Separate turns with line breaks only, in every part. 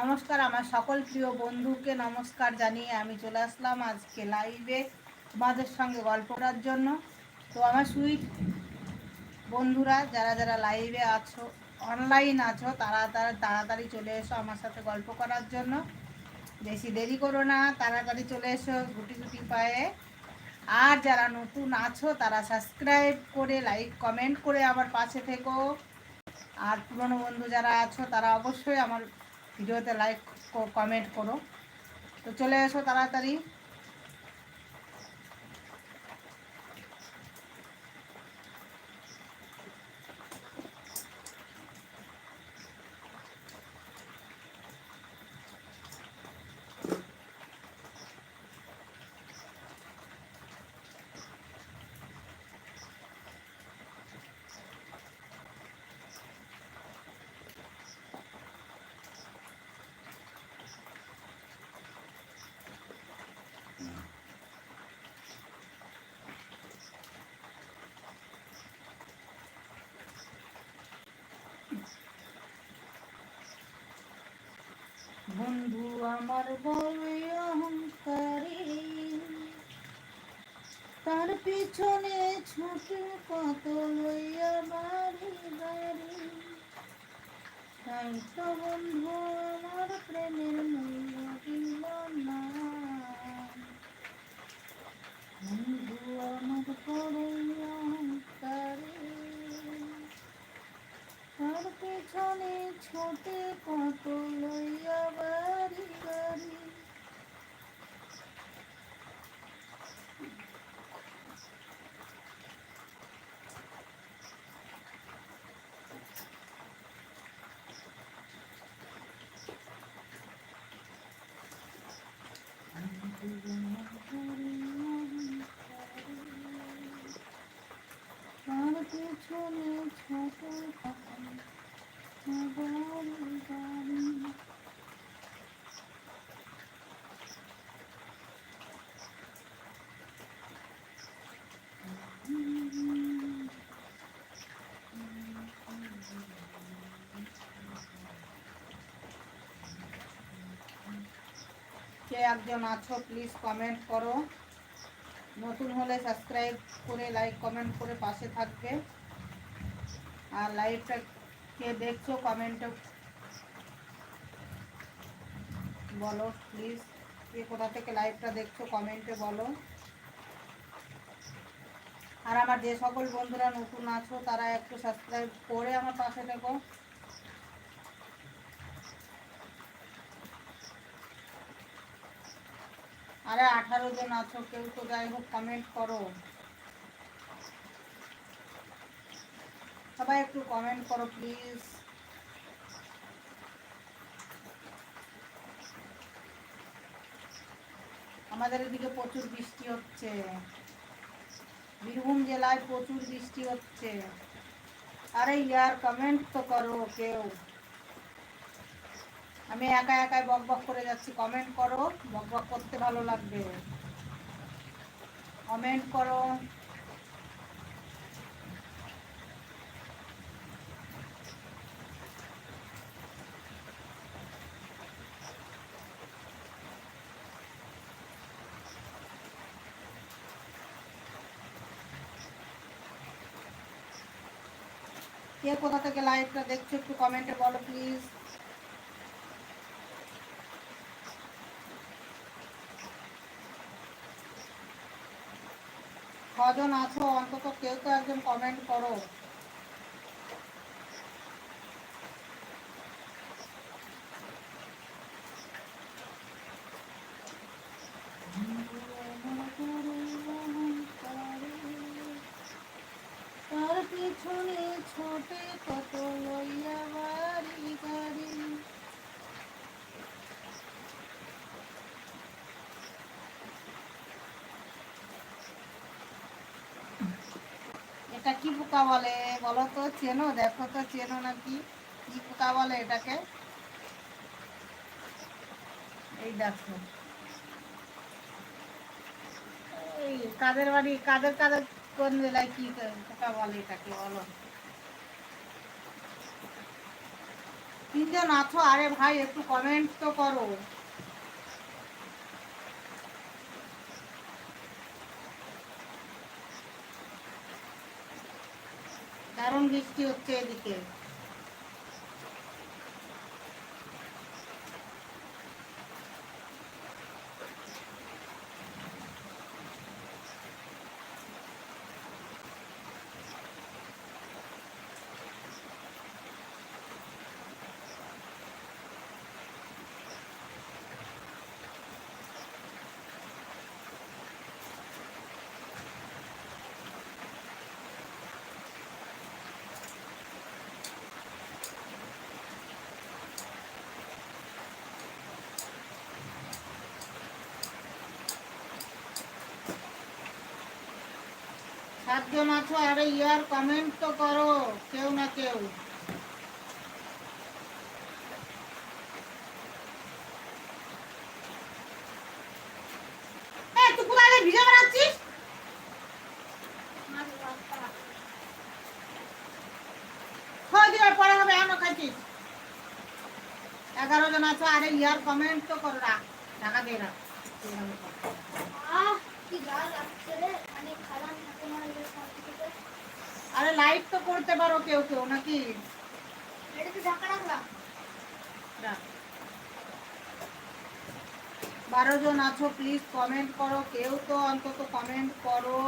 নমস্কার, আমার সকল প্রিয় বন্ধুকে নমস্কার জানিয়ে আমি চলে আসলাম আজকে লাইভে তোমাদের সঙ্গে গল্প করার জন্য। তো আমার সুইট বন্ধুরা, যারা যারা লাইভে আছো অনলাইন আছো, তারা তারা তাড়াতাড়ি চলে এসো আমার সাথে গল্প করার জন্য। বেশি দেরি করো না, তাড়াতাড়ি চলে এসো গুটি গুটি পায়ে। আর যারা নতুন আছো, তারা সাবস্ক্রাইব করে লাইক কমেন্ট করে আমার পাশে থেকো। আর পুরনো বন্ধু যারা আছো, তারা অবশ্যই আমার ভিডিওতে লাইক কমেন্ট করো। তো চলে এসো তাড়াতাড়ি। বন্ধু আমার বড় অহংকারী। তার পিছনে ছুটে কত লইয়া বাড়ি বাড়ি। তাই তো বন্ধু আমার প্রেমের মূল্য দিল না বন্ধু আমার বড় অহংকারী তার পেছনে ছোটে কত লইয়া বাড়ি বাড়ি তার পেছনে ছোটে কত বাড়ি বাড়ি কে একজন আছো প্লিজ কমেন্ট করো। নতুন হলে সাবস্ক্রাইব করে লাইক কমেন্ট করে পাশে থাকবে। আর লাইভটা কে দেখছ কমেন্টে বলো প্লিজ কে কোথা থেকে লাইভটা দেখছ কমেন্টে বলো। আর আমার যে সকল বন্ধুরা নতুন আছো, তারা একটু সাবস্ক্রাইব করে আমার পাশে থেকো। আরে আঠারো জন আছো, কেউ তো যাই হোক কমেন্ট করো। সবাই একটু কমেন্ট করো প্লিজ আমাদের এদিকে প্রচুর বৃষ্টি হচ্ছে। বীরভূম জেলায় প্রচুর বৃষ্টি হচ্ছে। আরে ইয়ার কমেন্ট তো করো কেউ। আমি একা একাই বক বক করে যাচ্ছি। কমেন্ট করো, বক বক করতে ভালো লাগবে। কমেন্ট করো। কে কোথা থেকে লাইভটা দেখছ একটু কমেন্টে বলো প্লিজ কজন আছো? অন্তত কেউ তো একজন কমেন্ট করো। এটা কি পোকা বলে? বলো তো, চেনো? দেখো তো, চেনো নাকি? কি পোকা বলে এটাকে? এই দেখো। কাদের বাড়ি, কাদের কাদের কোন জেলায় কি পোকা বলে এটাকে, বলো। তিনজন আছো? আরে ভাই, একটু কমেন্ট তো করো। দারুণ বৃষ্টি হচ্ছে এদিকে। সাতজন আছো আরে ইয়ার কমেন্ট তো করো, কেউ না কেউ। এগারো জন আছো, আরে ইয়ার কমেন্ট তো করো টাকা দিয়ে রাখ
অনেক খারাপ না তোমার এই সার্টিফিকেট
আরে লাইভ তো করতে পারো কেউ কেউ নাকি। বারো জন আছো প্লিজ কমেন্ট করো কেউ তো অন্তত কমেন্ট করো।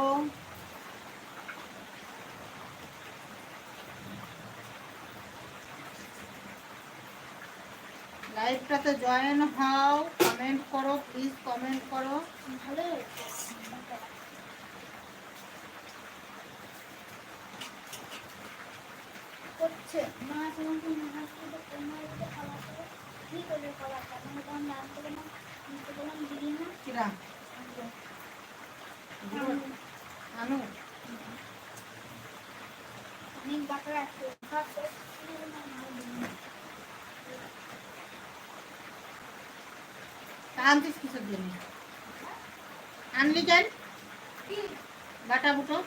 লাইভটাতে জয়েন হও কমেন্ট করো প্লিজ কমেন্ট করো।
ভালো অনেক বাটার আছে
আনতিস কিসের জন্য? আনলি কেন? বাটা বুটো?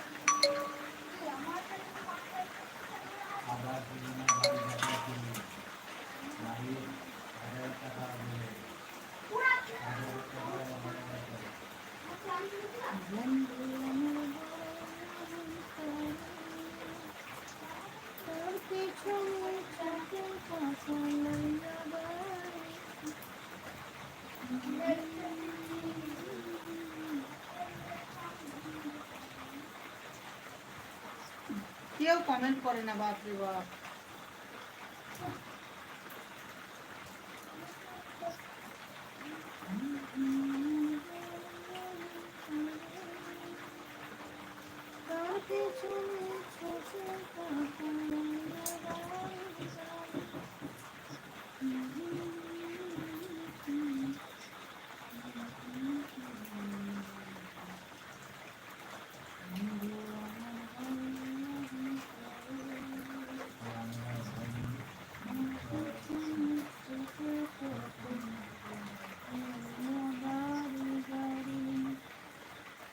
কেউ কমেন্ট করে না বাপ। রে বাপ ছুটে থাকা